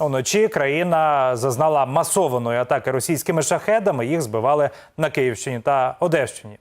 Уночі країна зазнала масованої атаки російськими шахедами. Їх збивали на Київщині та Одещині.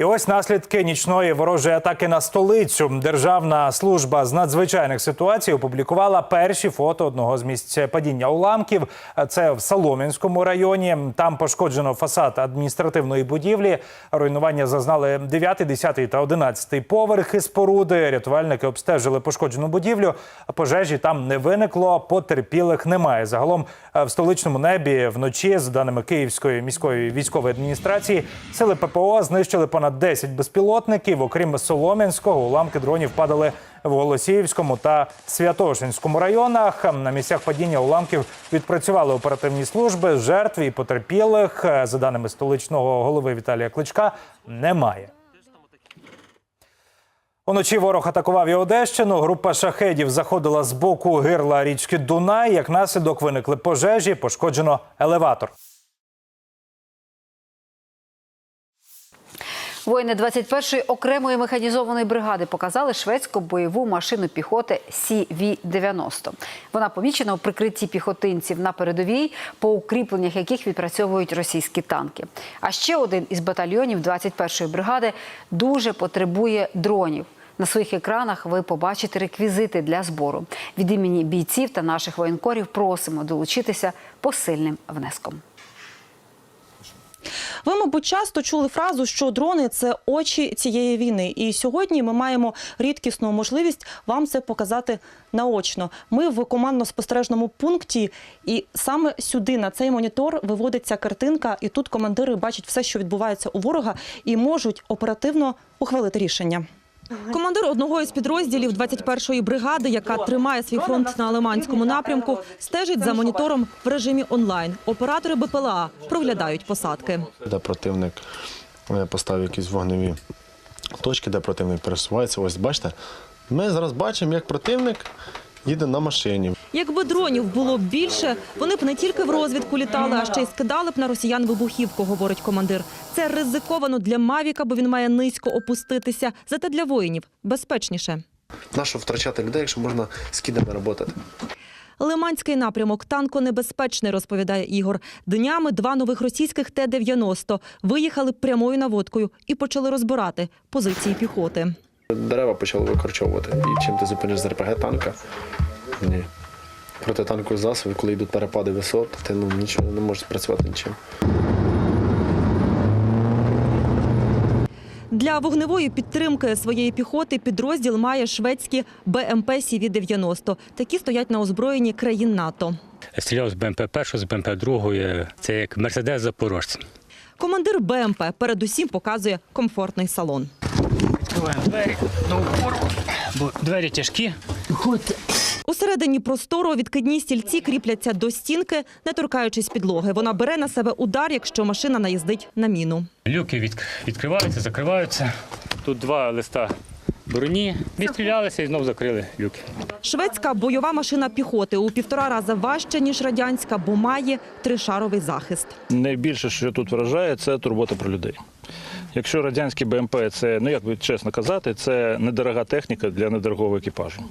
І ось наслідки нічної ворожої атаки на столицю. Державна служба з надзвичайних ситуацій опублікувала перші фото одного з місць падіння уламків. Це в Солом'янському районі. Там пошкоджено фасад адміністративної будівлі. Руйнування зазнали 9, 10 та 11 поверхи споруди. Рятувальники обстежили пошкоджену будівлю. Пожежі там не виникло. Потерпілих немає. Загалом е, в столичному небі вночі, за даними Київської міської військової адміністрації, сили ППО знищили понад 10 безпілотників. Окрім Солом'янського, уламки дронів падали в Голосіївському та Святошинському районах. На місцях падіння уламків відпрацювали оперативні служби. Жертв і потерпілих, е, за даними столичного голови Віталія Кличка, немає. Уночі ворог атакував і Одещину. Група шахедів заходила з боку гирла річки Дунай. Як наслідок виникли пожежі, пошкоджено елеватор. Воїни 21-ї окремої механізованої бригади показали шведську бойову машину піхоти CV-90. Вона помічена у прикритті піхотинців на передовій, по укріпленнях яких відпрацьовують російські танки. А ще один із батальйонів 21-ї бригади дуже потребує дронів. На своїх екранах ви побачите реквізити для збору. Від імені бійців та наших воєнкорів просимо долучитися посильним внеском. Ви, мабуть, часто чули фразу, що дрони це очі цієї війни. І сьогодні ми маємо рідкісну можливість вам це показати наочно. Ми в командно-спостережному пункті, і саме сюди на цей монітор виводиться картинка, і тут командири бачать все, що відбувається у ворога, і можуть оперативно ухвалити рішення. Командир одного із підрозділів 21-ї бригади, яка тримає свій фронт на Лиманському напрямку, стежить за монітором в режимі онлайн. Оператори БПЛА проглядають посадки. де противник е, поставив якісь вогневі точки, де противник пересувається. Ось бачите, ми зараз бачимо, як противник їде на машині. Якби дронів було б більше, вони б не тільки в розвідку літали, а ще й скидали б на росіян вибухівку, говорить командир. Це ризиковано для Мавіка, бо він має низько опуститися. Зате для воїнів безпечніше. Нащо втрачати людей, якщо можна з кідами працювати? Лиманський напрямок танконебезпечний, розповідає Ігор. Днями два нових російських Т-90 виїхали прямою наводкою і почали розбирати позиції піхоти. Дерева почали викорчовувати. І чим ти зупиниш з РПГ танка? Ні. Протитанкові засоби, коли йдуть перепади висот, ти ну, нічого не можеш спрацювати нічим. Для вогневої підтримки своєї піхоти підрозділ має шведські БМП СІВІ-90. Такі стоять на озброєнні країн НАТО. Стріляв з БМП першого, з БМП другої. Це як Мерседес Запорожця. Командир БМП передусім показує комфортний салон. Відкриваємо двері до упору, бо двері тяжкі. Усередині простору відкидні стільці кріпляться до стінки, не торкаючись підлоги. Вона бере на себе удар, якщо машина наїздить на міну. Люки від, відкриваються, закриваються. Тут два листа броні. Відстрілялися і знов закрили люки. Шведська бойова машина піхоти у півтора рази важча, ніж радянська, бо має тришаровий захист. Найбільше, що тут вражає, це турбота про людей. Якщо радянські БМП це, ну як би чесно казати, це недорога техніка для недорогого екіпажу.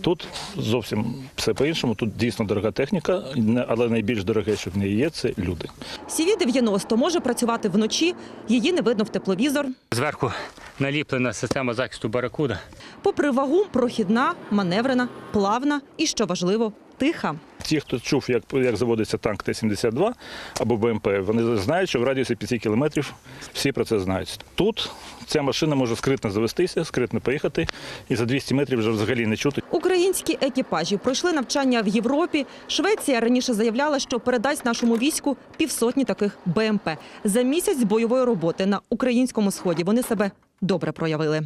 Тут зовсім все по-іншому. Тут дійсно дорога техніка, не- але найбільш дороге, що в неї є, це люди. СІВІ-90 може працювати вночі, її не видно в тепловізор. Зверху наліплена система захисту баракуда. Попри вагу, прохідна, маневрена, плавна і, що важливо, тиха. Ті, хто чув, як, як заводиться танк Т-72 або БМП, вони знають, що в радіусі 5 кілометрів всі про це знають. Тут ця машина може скритно завестися, скритно поїхати, і за 200 метрів вже взагалі не чути. Українські екіпажі пройшли навчання в Європі. Швеція раніше заявляла, що передасть нашому війську півсотні таких БМП. За місяць бойової роботи на українському сході вони себе добре проявили.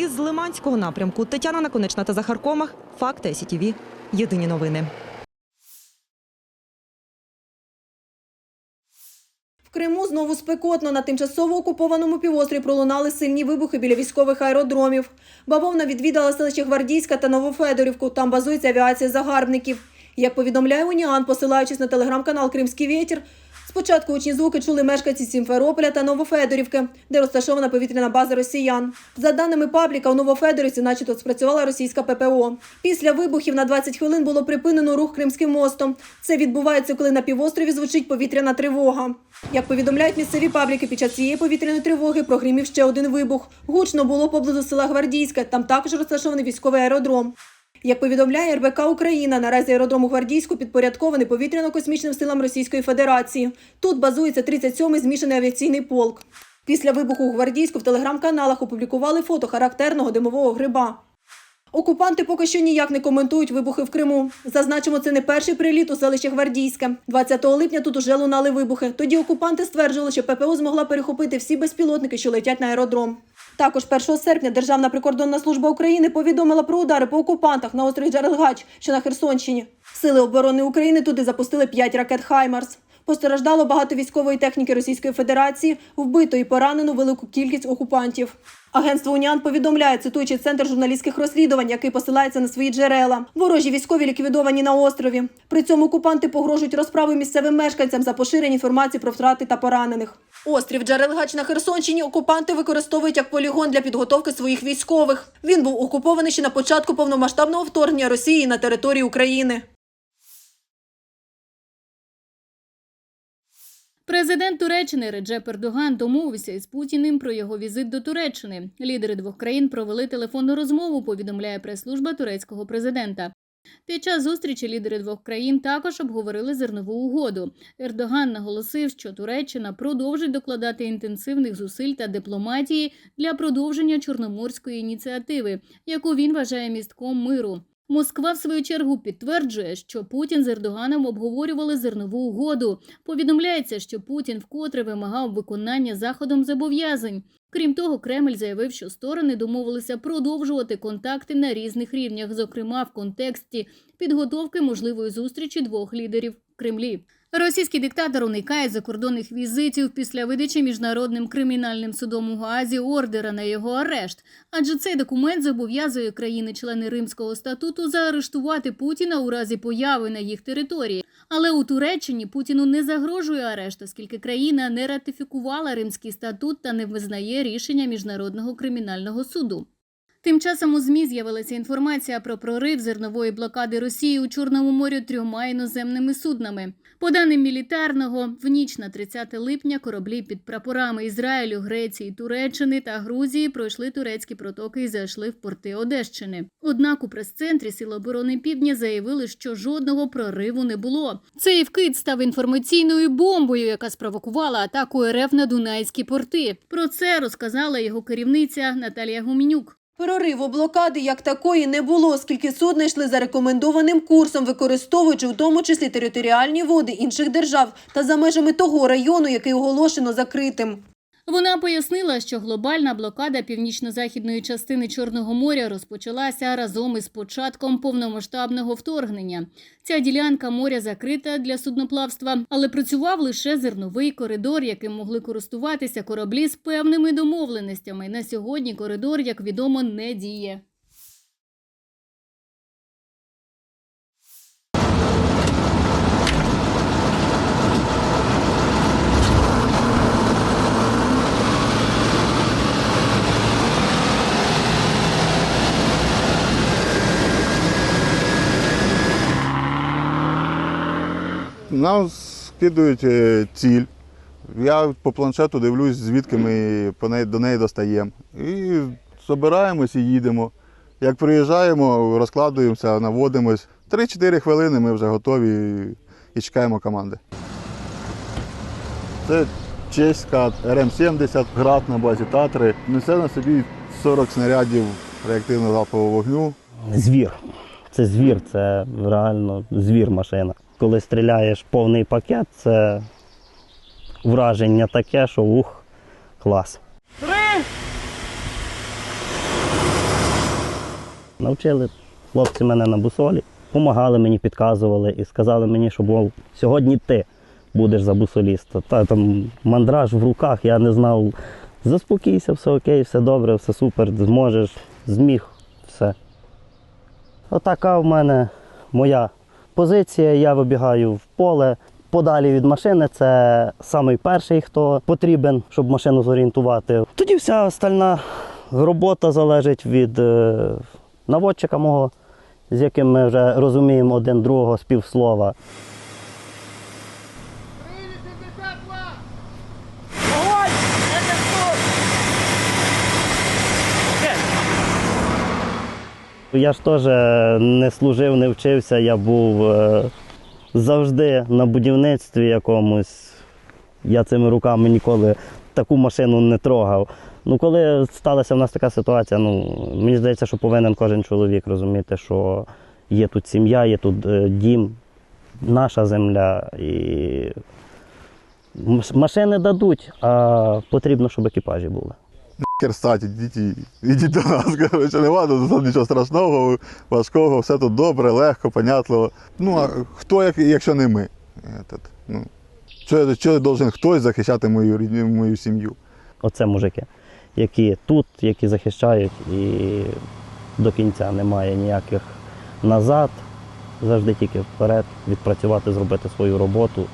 Із Лиманського напрямку Тетяна Наконечна та Захар Комах. Факти СІТІВІ. Єдині новини. В Криму знову спекотно. На тимчасово окупованому півострові пролунали сильні вибухи біля військових аеродромів. Бавовна відвідала селище Гвардійська та Новофедорівку. Там базується авіація загарбників. Як повідомляє Уніан, посилаючись на телеграм-канал Кримський вітер, Спочатку гучні звуки чули мешканці Сімферополя та Новофедорівки, де розташована повітряна база росіян. За даними пабліка, у Новофедорівці начебто спрацювала російська ППО. Після вибухів на 20 хвилин було припинено рух Кримським мостом. Це відбувається, коли на півострові звучить повітряна тривога. Як повідомляють місцеві пабліки, під час цієї повітряної тривоги прогримів ще один вибух. Гучно було поблизу села Гвардійське. Там також розташований військовий аеродром. Як повідомляє РБК Україна, наразі аеродром у Гвардійську підпорядкований повітряно-космічним силам Російської Федерації. Тут базується 37-й змішаний авіаційний полк. Після вибуху у Гвардійську в телеграм-каналах опублікували фото характерного димового гриба. Окупанти поки що ніяк не коментують вибухи в Криму. Зазначимо, це не перший приліт у селище Гвардійське. 20 липня тут уже лунали вибухи. Тоді окупанти стверджували, що ППО змогла перехопити всі безпілотники, що летять на аеродром. Також 1 серпня Державна прикордонна служба України повідомила про удари по окупантах на острові Джерелгач, що на Херсонщині. Сили оборони України туди запустили 5 ракет Хаймарс. Постраждало багато військової техніки Російської Федерації, вбито і поранено велику кількість окупантів. Агентство Уніан повідомляє, цитуючи центр журналістських розслідувань, який посилається на свої джерела. Ворожі військові ліквідовані на острові. При цьому окупанти погрожують розправою місцевим мешканцям за поширення інформації про втрати та поранених. Острів Джарелгач на Херсонщині окупанти використовують як полігон для підготовки своїх військових. Він був окупований ще на початку повномасштабного вторгнення Росії на територію України. Президент Туреччини Реджеп Ердоган домовився із Путіним про його візит до Туреччини. Лідери двох країн провели телефонну розмову. Повідомляє прес-служба турецького президента. Під час зустрічі лідери двох країн також обговорили зернову угоду. Ердоган наголосив, що Туреччина продовжить докладати інтенсивних зусиль та дипломатії для продовження чорноморської ініціативи, яку він вважає містком миру. Москва, в свою чергу, підтверджує, що Путін з Ердоганом обговорювали зернову угоду. Повідомляється, що Путін вкотре вимагав виконання заходом зобов'язань. Крім того, Кремль заявив, що сторони домовилися продовжувати контакти на різних рівнях, зокрема в контексті підготовки можливої зустрічі двох лідерів Кремлі. Російський диктатор уникає закордонних візитів після видачі міжнародним кримінальним судом у Гаазі ордера на його арешт, адже цей документ зобов'язує країни-члени Римського статуту заарештувати Путіна у разі появи на їх території. Але у Туреччині Путіну не загрожує арешт, оскільки країна не ратифікувала Римський статут та не визнає рішення міжнародного кримінального суду. Тим часом у ЗМІ з'явилася інформація про прорив зернової блокади Росії у Чорному морі трьома іноземними суднами. По даним мілітарного, в ніч на 30 липня кораблі під прапорами Ізраїлю, Греції, Туреччини та Грузії пройшли турецькі протоки і зайшли в порти Одещини. Однак у прес-центрі Сил оборони Півдня заявили, що жодного прориву не було. Цей вкид став інформаційною бомбою, яка спровокувала атаку РФ на Дунайські порти. Про це розказала його керівниця Наталія Гуменюк. Прориву блокади як такої не було, оскільки судна йшли за рекомендованим курсом, використовуючи в тому числі територіальні води інших держав та за межами того району, який оголошено закритим. Вона пояснила, що глобальна блокада північно-західної частини Чорного моря розпочалася разом із початком повномасштабного вторгнення. Ця ділянка моря закрита для судноплавства, але працював лише зерновий коридор, яким могли користуватися кораблі з певними домовленостями. На сьогодні коридор, як відомо, не діє. Нам скидують е, ціль. Я по планшету дивлюсь, звідки ми до неї достаємо. І збираємось і їдемо. Як приїжджаємо, розкладуємося, наводимось. 3-4 хвилини ми вже готові і чекаємо команди. Це чеська РМ-70, град на базі Татри. Несе на собі 40 снарядів реактивного залпового вогню. Звір. Це звір, це реально звір машина. Коли стріляєш повний пакет, це враження таке, що ух, клас. Навчили хлопці мене на бусолі, допомагали мені, підказували і сказали мені, що мов, сьогодні ти будеш за бусоліста. Та там мандраж в руках, я не знав. Заспокійся, все окей, все добре, все супер, зможеш, зміг, все. Отака в мене моя позиція. Я вибігаю в поле, подалі від машини. Це самий перший, хто потрібен, щоб машину зорієнтувати. Тоді вся остальна робота залежить від е, наводчика мого, з яким ми вже розуміємо один другого з Я ж теж не служив, не вчився, я був е, завжди на будівництві якомусь. Я цими руками ніколи таку машину не трогав. Ну, коли сталася в нас така ситуація, ну, мені здається, що повинен кожен чоловік розуміти, що є тут сім'я, є тут е, дім, наша земля. І машини дадуть, а потрібно, щоб екіпажі були. Керстать, ідіть, ідіть до нас. Коротше, нема тут нічого страшного, важкого, все тут добре, легко, понятливо. Ну, а хто, як, якщо не ми? Этот, ну, що, що должен хтось захищати мою, мою сім'ю? Оце мужики, які тут, які захищають, і до кінця немає ніяких назад, завжди тільки вперед, відпрацювати, зробити свою роботу.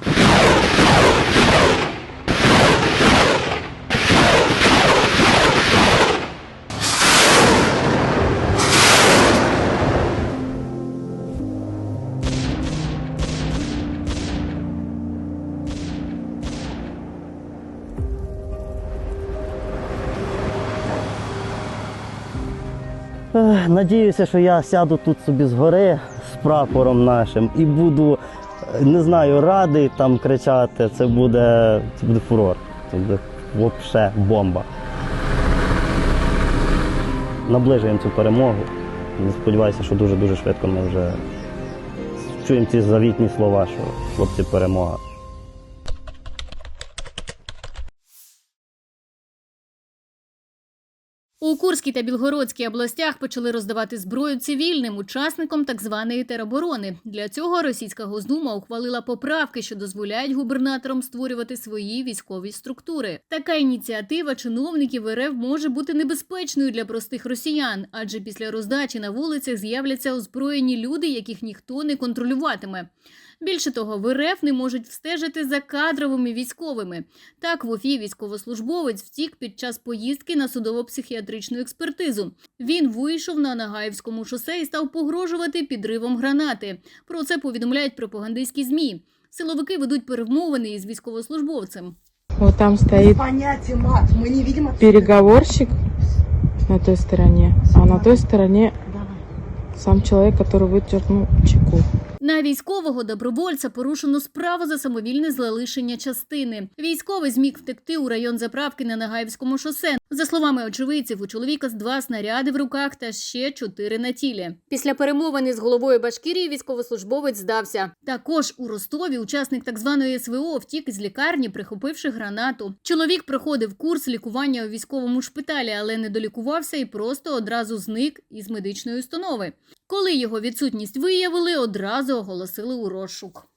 Надіюся, що я сяду тут собі згори з прапором нашим і буду, е, не знаю, радий там кричати. Це буде, це буде фурор. Це буде взагалі бомба. Наближуємо цю перемогу. Сподіваюся, що дуже-дуже швидко ми вже чуємо ці завітні слова, що хлопці перемога. У Курській та Білгородській областях почали роздавати зброю цивільним учасникам так званої тероборони. Для цього російська Госдума ухвалила поправки, що дозволяють губернаторам створювати свої військові структури. Така ініціатива чиновників РФ може бути небезпечною для простих росіян, адже після роздачі на вулицях з'являться озброєні люди, яких ніхто не контролюватиме. Більше того, в РФ не можуть встежити за кадровими військовими. Так, в Уфі військовослужбовець втік під час поїздки на судово-психіатричну експертизу. Він вийшов на Нагаївському шосе і став погрожувати підривом гранати. Про це повідомляють пропагандистські змі. Силовики ведуть перемовини із військовослужбовцем. Вот там стоит переговорщик на той стороне, а на той стороне сам человек, который выдернул чеку. На військового добровольця порушено справу за самовільне залишення частини. Військовий зміг втекти у район заправки на Нагаївському шосе. За словами очевидців, у чоловіка з два снаряди в руках та ще чотири на тілі. Після перемовини з головою Башкірії військовослужбовець здався. Також у Ростові учасник так званої СВО втік із лікарні, прихопивши гранату. Чоловік проходив курс лікування у військовому шпиталі, але не долікувався і просто одразу зник із медичної установи. Коли його відсутність виявили, одразу оголосили у розшук.